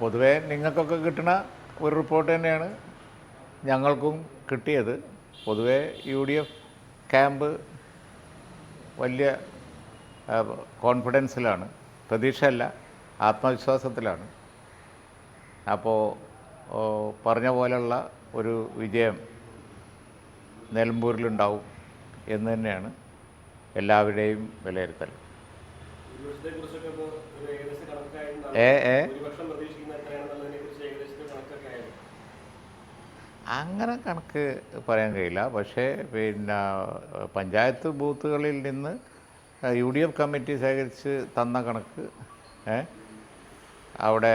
പൊതുവേ നിങ്ങൾക്കൊക്കെ കിട്ടുന്ന ഒരു റിപ്പോർട്ട് തന്നെയാണ് ഞങ്ങൾക്കും കിട്ടിയത്. പൊതുവേ യു ഡി എഫ് ക്യാമ്പ് വലിയ കോൺഫിഡൻസിലാണ്. പ്രതീക്ഷയല്ല ആത്മവിശ്വാസത്തിലാണ്. അപ്പോൾ പറഞ്ഞ പോലെയുള്ള ഒരു വിജയം നിലമ്പൂരിലുണ്ടാവും എന്ന് തന്നെയാണ് എല്ലാവരുടെയും വിലയിരുത്തൽ. ഏ ഏ. അങ്ങനെ കണക്ക് പറയാൻ കഴിയില്ല. പക്ഷേ പിന്നെ പഞ്ചായത്ത് ബൂത്തുകളിൽ നിന്ന് യു ഡി എഫ് കമ്മിറ്റി ശേഖരിച്ച് തന്ന കണക്ക് അവിടെ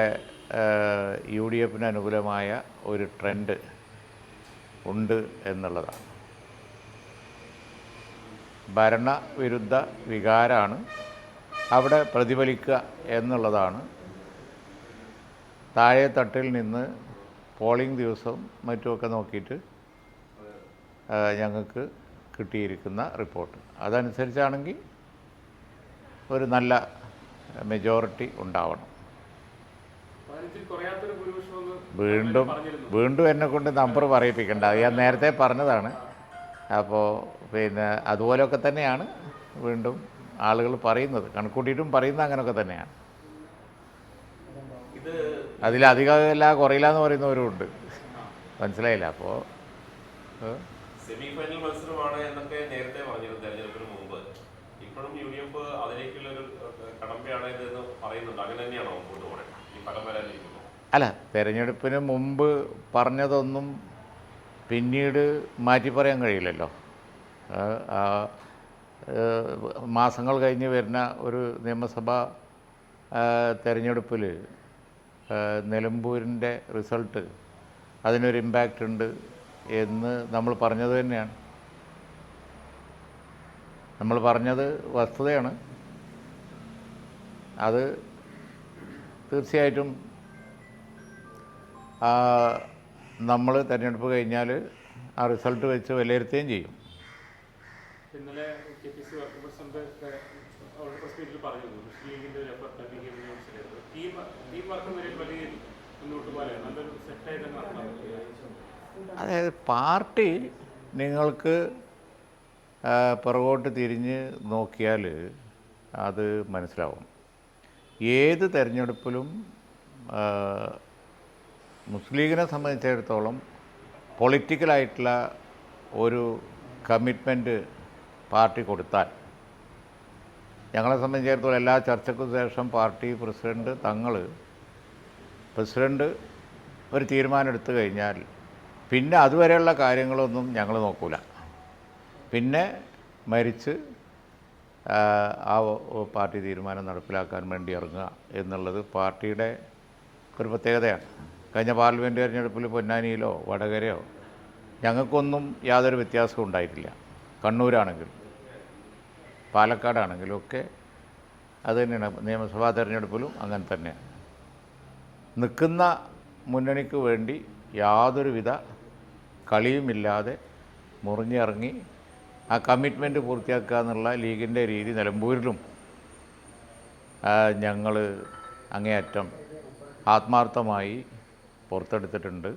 യു ഡി എഫിന് അനുകൂലമായ ഒരു ട്രെൻഡ് ഉണ്ട് എന്നുള്ളതാണ്. ഭരണവിരുദ്ധ വികാരമാണ് അവിടെ പ്രതിഫലിക്കുക എന്നുള്ളതാണ്. താഴെ തട്ടിൽ നിന്ന് പോളിംഗ് ദിവസവും മറ്റുമൊക്കെ നോക്കിയിട്ട് ഞങ്ങൾക്ക് കിട്ടിയിരിക്കുന്ന റിപ്പോർട്ട്. അതനുസരിച്ചാണെങ്കിൽ ഒരു നല്ല മെജോറിറ്റി ഉണ്ടാവണം. വീണ്ടും വീണ്ടും എന്നെ കൊണ്ട് നമ്പർ പറയിപ്പിക്കേണ്ട. അത് ഞാൻ നേരത്തെ പറഞ്ഞതാണ്. അപ്പോൾ പിന്നെ അതുപോലെയൊക്കെ തന്നെയാണ് വീണ്ടും ആളുകൾ പറയുന്നത്. കണക്കൂട്ടിയിട്ടും പറയുന്നത് അങ്ങനെയൊക്കെ തന്നെയാണ്. അതിലധികമല്ല കുറയില്ല എന്ന് പറയുന്നവരുണ്ട് മനസ്സിലായില്ല അപ്പോൾ സെമി ഫൈനൽ മത്സരമാണ് എന്നൊക്കെ നേരത്തെ പറഞ്ഞിരുന്നു തെരഞ്ഞെടുപ്പിന് മുമ്പ്. ഇപ്പോഴും യു ഡി എഫ് അതിലേക്കുള്ള ഒരു കടമ്പയാണ് ഇതെന്ന് പറയുന്നുണ്ട്. അങ്ങനെ തന്നെയാണോ മുമ്പോട്ട് പോകണേ ഈ ഫലം വരാനിരിക്കുന്നു. അല്ല തെരഞ്ഞെടുപ്പിന് മുമ്പ് പറഞ്ഞതൊന്നും പിന്നീട് മാറ്റി പറയാൻ കഴിയില്ലല്ലോ മാസങ്ങൾ കഴിഞ്ഞ് വരുന്ന ഒരു നിയമസഭാ തെരഞ്ഞെടുപ്പിൽ നിലമ്പൂരിന്റെ റിസൾട്ട് അതിനൊരു ഇമ്പാക്റ്റ് ഉണ്ട് എന്ന് നമ്മൾ പറഞ്ഞത് തന്നെയാണ്. നമ്മൾ പറഞ്ഞത് വസ്തുതയാണ്. അത് തീർച്ചയായിട്ടും നമ്മൾ തിരഞ്ഞെടുപ്പ് കഴിഞ്ഞാൽ ആ റിസൾട്ട് വെച്ച് വിലയിരുത്തുകയും ചെയ്യും. ഇന്നലെ K P C working president press മീറ്റിൽ പറഞ്ഞിരുന്നു. മുസ്ലിം ലീഗിന്റെ ഒരു എഫർട്ട് ടീം ടീം വർക്ക് വരെ വലിയ മുന്നോട്ട് പോലെ നല്ലൊരു സെറ്റായി തന്നെ നടത്താൻ അതായത് പാർട്ടി നിങ്ങൾക്ക് പുറകോട്ട് തിരിഞ്ഞ് നോക്കിയാൽ അത് മനസ്സിലാവും. ഏത് തെരഞ്ഞെടുപ്പിലും മുസ്ലിം ലീഗിനെ സംബന്ധിച്ചിടത്തോളം പൊളിറ്റിക്കലായിട്ടുള്ള ഒരു കമ്മിറ്റ്മെന്റ് പാർട്ടി കൊടുത്താൽ. ഞങ്ങളെ സംബന്ധിച്ചിടത്തോളം എല്ലാ ചർച്ചയ്ക്കും ശേഷം പാർട്ടി പ്രസിഡന്റ് തങ്ങൾ പ്രസിഡന്റ് ഒരു തീരുമാനം എടുത്തു കഴിഞ്ഞാൽ പിന്നെ അതുവരെയുള്ള കാര്യങ്ങളൊന്നും ഞങ്ങൾ നോക്കൂല. പിന്നെ മരിച്ച് ആ, പാർട്ടി തീരുമാനം നടപ്പിലാക്കാൻ വേണ്ടി ഇറങ്ങുക എന്നുള്ളത് പാർട്ടിയുടെ ഒരു പ്രത്യേകതയാണ്. കഴിഞ്ഞ പാർലമെന്റ് തിരഞ്ഞെടുപ്പിൽ പൊന്നാനിയിലോ വടകരയോ ഞങ്ങൾക്കൊന്നും യാതൊരു വ്യത്യാസവും ഉണ്ടായിട്ടില്ല. കണ്ണൂരാണെങ്കിലും. പാലക്കാടാണെങ്കിലും ഒക്കെ അത് തന്നെയാണ്. നിയമസഭാ തിരഞ്ഞെടുപ്പിലും അങ്ങനെ തന്നെയാണ്. നിൽക്കുന്ന മുന്നണിക്ക് വേണ്ടി യാതൊരുവിധ കളിയുമില്ലാതെ മുറിഞ്ഞിറങ്ങി ആ കമ്മിറ്റ്മെന്റ് പൂർത്തിയാക്കുക എന്നുള്ള ലീഗിന്റെ രീതി നിലമ്പൂരിലും ഞങ്ങൾ അങ്ങേയറ്റം ആത്മാർത്ഥമായി പുറത്തെടുത്തിട്ടുണ്ട്.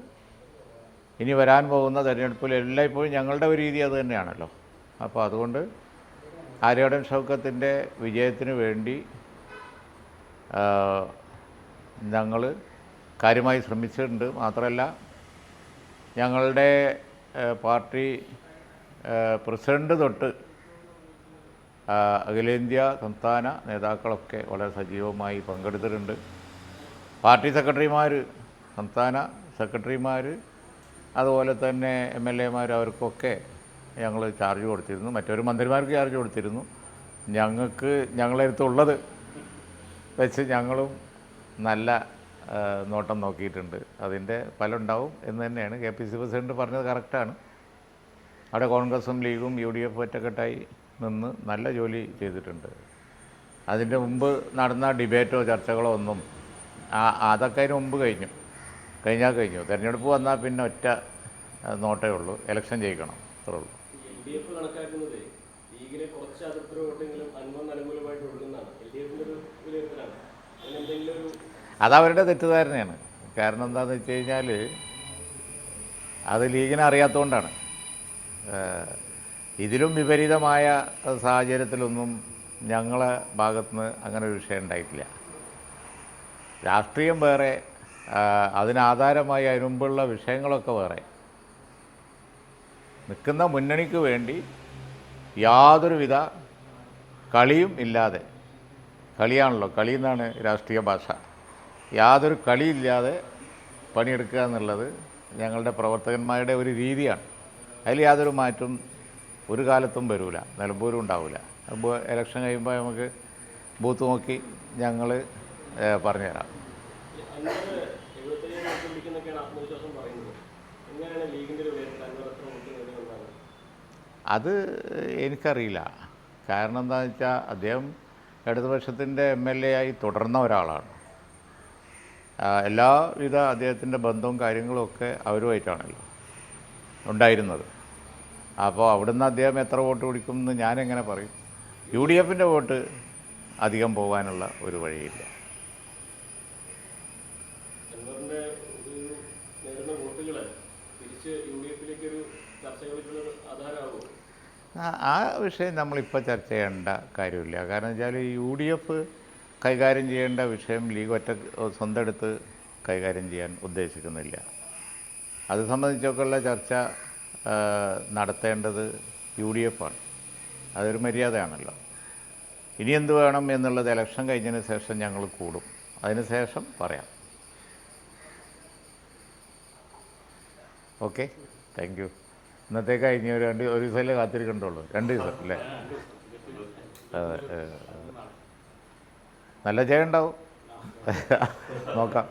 ഇനി വരാൻ പോകുന്ന തെരഞ്ഞെടുപ്പിൽ എല്ലായ്പ്പോഴും ഞങ്ങളുടെ ഒരു രീതി അത് തന്നെയാണല്ലോ. അപ്പോൾ അതുകൊണ്ട് ആര്യാടൻ ഷൗക്കത്തിന്റെ വിജയത്തിന് വേണ്ടി ഞങ്ങൾ കാര്യമായി ശ്രമിച്ചിട്ടുണ്ട്. മാത്രമല്ല ഞങ്ങളുടെ പാർട്ടി പ്രസിഡന്റ് തൊട്ട് അഖിലേന്ത്യാ സംസ്ഥാന നേതാക്കളൊക്കെ വളരെ സജീവമായി പങ്കെടുത്തിട്ടുണ്ട്. പാർട്ടി സെക്രട്ടറിമാർ സംസ്ഥാന സെക്രട്ടറിമാർ അതുപോലെ തന്നെ എം എൽ എമാർ അവർക്കൊക്കെ ഞങ്ങൾ ചാർജ് കൊടുത്തിരുന്നു. മറ്റൊരു മന്ത്രിമാർക്ക് ചാർജ് കൊടുത്തിരുന്നു. ഞങ്ങൾക്ക് ഞങ്ങളടുത്തുള്ളത് വെച്ച് ഞങ്ങളും നല്ല നോട്ടം നോക്കിയിട്ടുണ്ട്. അതിന്റെ ഫലം ഉണ്ടാവും എന്ന് തന്നെയാണ് കെ പി സി പ്രസിഡന്റ് പറഞ്ഞത് കറക്റ്റാണ് അവിടെ കോൺഗ്രസും ലീഗും യു ഡി എഫ് ഒറ്റക്കെട്ടായി നിന്ന് നല്ല ജോലി ചെയ്തിട്ടുണ്ട്. അതിന്റെ മുമ്പ് നടന്ന ഡിബേറ്റോ ചർച്ചകളോ ഒന്നും ആ അതൊക്കെ അതിന് മുമ്പ് കഴിഞ്ഞു. കഴിഞ്ഞാൽ കഴിഞ്ഞു. തിരഞ്ഞെടുപ്പ് വന്നാൽ പിന്നെ ഒറ്റ നോട്ടേ ഉള്ളൂ. ഇലക്ഷൻ ജയിക്കണം. അത്രേ ഉള്ളൂ. ഡി എഫ് കണക്കാക്കുന്നത് ലീഗിലെ കുറച്ച് അതിർത്തി വോട്ടെങ്കിലും അൻപത് അനുകൂലമായിട്ട് ഒഴുകുന്നതാണ്. എൽ ഡി എഫിന്റെ ഒരു വിലയിരുത്തലാണ്. അതിന് എന്തെങ്കിലും ഒരു അതവരുടെ തെറ്റിദ്ധാരണയാണ്. കാരണം എന്താണെന്ന് വെച്ച് കഴിഞ്ഞാൽ അത് ലീഗിനെ അറിയാത്തതുകൊണ്ടാണ് ഇതിലും വിപരീതമായ സാഹചര്യത്തിലൊന്നും ഞങ്ങളെ ഭാഗത്തുനിന്ന് അങ്ങനെ ഒരു വിഷയം ഉണ്ടായിട്ടില്ല. രാഷ്ട്രീയം വേറെ അതിനാധാരമായി അതിനുമുമ്പുള്ള വിഷയങ്ങളൊക്കെ വേറെ. നിൽക്കുന്ന മുന്നണിക്ക് വേണ്ടി യാതൊരുവിധ കളിയും ഇല്ലാതെ കളിയാണല്ലോ കളി എന്നാണ് രാഷ്ട്രീയ ഭാഷ. യാതൊരു കളിയില്ലാതെ പണിയെടുക്കുക എന്നുള്ളത് ഞങ്ങളുടെ പ്രവർത്തകന്മാരുടെ ഒരു രീതിയാണ്. അതിൽ യാതൊരു മാറ്റവും ഒരു കാലത്തും വരില്ല നിലമ്പൂരും ഉണ്ടാവില്ല അപ്പോൾ ഇലക്ഷൻ കഴിയുമ്പോൾ നമുക്ക് ബൂത്ത് നോക്കി ഞങ്ങൾ പറഞ്ഞുതരാം. എങ്ങനെയാണ് ലീഗിന്റെ ഒരു വിലയിരുത്തൽ അൻവർ എത്ര വോട്ട് നേടുമെന്നാണ് അത് എനിക്കറിയില്ല. കാരണം എന്താണെന്ന് വെച്ചാൽ അദ്ദേഹം ഇടതുപക്ഷത്തിന്റെ എം എൽ എ ആയി തുടർന്ന ഒരാളാണ്. എല്ലാവിധ അദ്ദേഹത്തിന്റെ ബന്ധവും കാര്യങ്ങളും ഒക്കെ അവരുമായിട്ടാണല്ലോ ഉണ്ടായിരുന്നത്. അപ്പോൾ അവിടുന്ന് അദ്ദേഹം എത്ര വോട്ട് പിടിക്കും എന്ന് ഞാനെങ്ങനെ പറയും? യു ഡി എഫിന്റെ വോട്ട് അധികം പോകാനുള്ള ഒരു വഴിയില്ല അൻവറിന്റെ ഒരു നേടുന്ന വോട്ടുകൾ തിരിച്ച് യു ഡി എഫിലേക്ക് ഒരു ചർച്ചകൾക്കുള്ള ഒരു ആധാരമാകുമോ ആ വിഷയം നമ്മളിപ്പോൾ ചർച്ച ചെയ്യേണ്ട കാര്യമില്ല. കാരണം വെച്ചാൽ യു ഡി എഫ് കൈകാര്യം ചെയ്യേണ്ട വിഷയം ലീഗ് ഒറ്റ സ്വന്തം എടുത്ത് കൈകാര്യം ചെയ്യാൻ ഉദ്ദേശിക്കുന്നില്ല. അത് സംബന്ധിച്ചൊക്കെയുള്ള ചർച്ച നടത്തേണ്ടത് യു ഡി എഫ് ആണ്. അതൊരു മര്യാദയാണല്ലോ. ഇനി എന്ത് വേണം എന്നുള്ളത് ഇലക്ഷൻ കഴിഞ്ഞതിന് ശേഷം ഞങ്ങൾ കൂടും. അതിന് ശേഷം പറയാം. ഓക്കെ? താങ്ക് യു ഇന്നത്തേക്ക് കഴിഞ്ഞ ഒരു രണ്ട് ഒരു ദിവസമല്ലേ കാത്തിരിക്കണ്ടുള്ളൂ രണ്ട് ദിവസം അല്ലേ. നല്ല ജയം നോക്കാം.